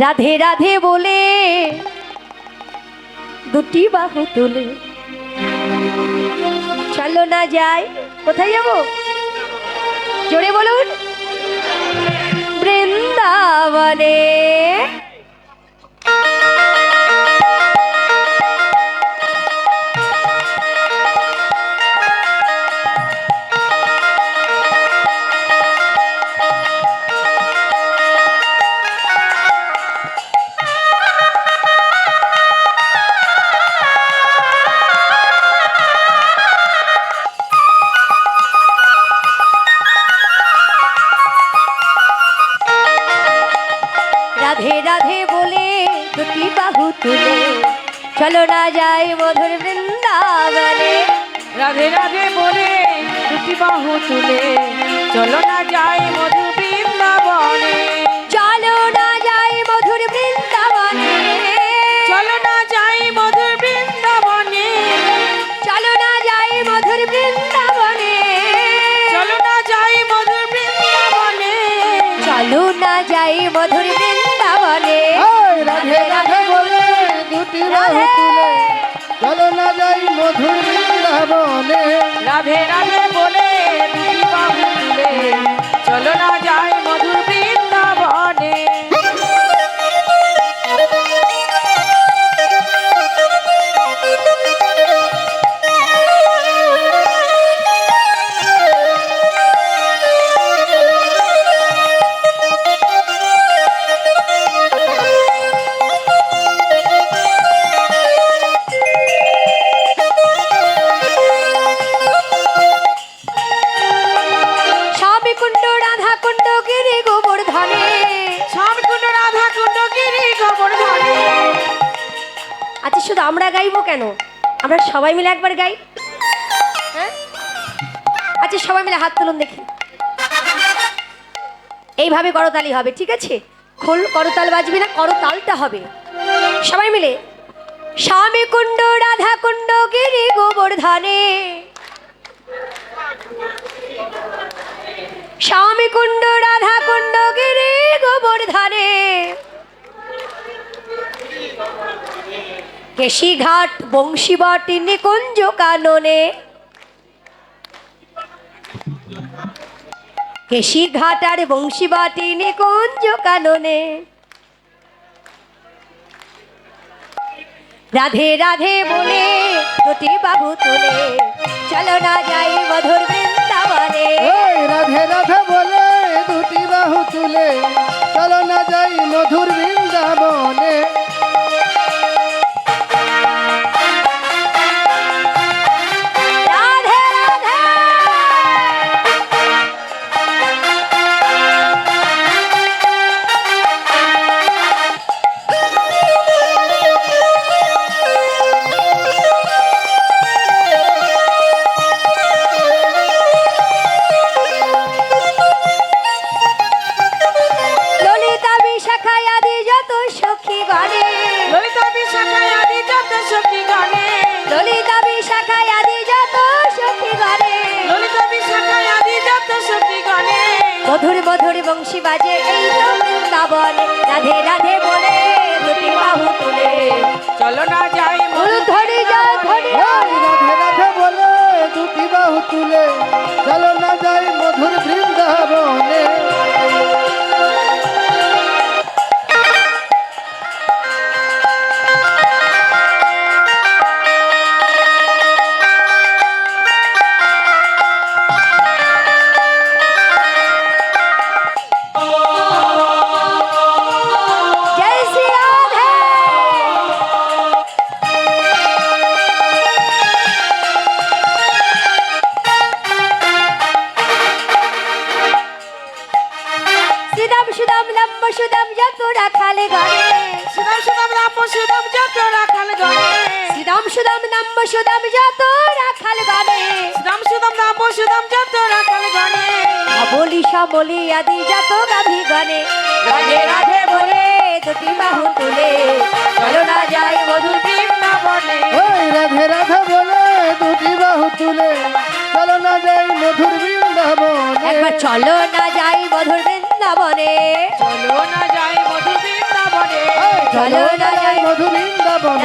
রাধে রাধে বলে। দুটি বাহু তুলে। চলো না যাই। কোথায় যাব? জোরে বলুন। বৃন্দাবনে। চলো না যাই মধুর বৃন্দাবনে। রাধে রাধে বলে দুটি বাহু তুলে। চলো না যাই মধু বৃন্দাবনে। চলো না যাই মধুর বৃন্দাবনে। চলো না যাই মধুর বৃন্দাবনে। চলো না যাই মধুর বৃন্দাবনে। চলো না যাই মধুর বৃন্দাবনে। চলো না যাই তুলে চলো না যাই মধুর বৃন্দাবনে। রাধে রাধে বলে আচ্ছা শুধু আমরা গাইবো কেন? আমরা সবাই মিলে একবার গাই? হ্যাঁ? আচ্ছা সবাই মিলে হাত তুলুন দেখি। এইভাবে করতালি হবে, ঠিক আছে? খোল, করতাল বাজবি না, করতালটা হবে। সবাই মিলে, স্বামী কুণ্ড, রাধা কুণ্ড, গিরি গোবর্ধনে। স্বামী কুণ্ড, রাধা কুণ্ড, গিরি গোবর্ধনে। কেশিঘাট বংশীবটি নিকুঞ্জ কাননে। কেশিঘাট আর বংশীবাটি নিকুঞ্জ কাননে। রাধে রাধে বলে দুটি বাহু তুলে, চলো না যাই মধুর বৃন্দাবনে। রাধে রাধে বলে দুটি বাহু তুলে, চলো না যাই মধুর বৃন্দাবনে। ললিতা বিশাখায় আদি যত সখী গানে। ললিতা বিশাখায় আদি যত সখী গণে ললিতা বিশাখায় আদি যত সখী গানে। মধুর মধুর বংশী বাজে এই তো বৃন্দাবনে। রাধে রাধে বলে দুটি বাহু তুলে। চলো না যাই মূল ধরে যা ধরে রাধে যত রাখালে গণে সুদাম সুদাম রাম সুদাম যত রাখাল গানে শ্রীরাম সুদাম লম্ব সুদাম যত রাখাল গণে সুদাম সুদাম রাম সুদাম যত রাখাল গানে বলি সমলি আদি যত গাভী গণে রাধে রাধে বলে দুটি বাহু তুলে। চলো না যাই মধুর বৃন্দাবনে। এই রাধে রাধে বলে দুটি বাহু তুলে। চলো না যাই মধুর বৃন্দাবনে। একবার চলো না যাই মধুর বৃন্দাবনে। চলো চলো নয় মধুবৃন্দাবন।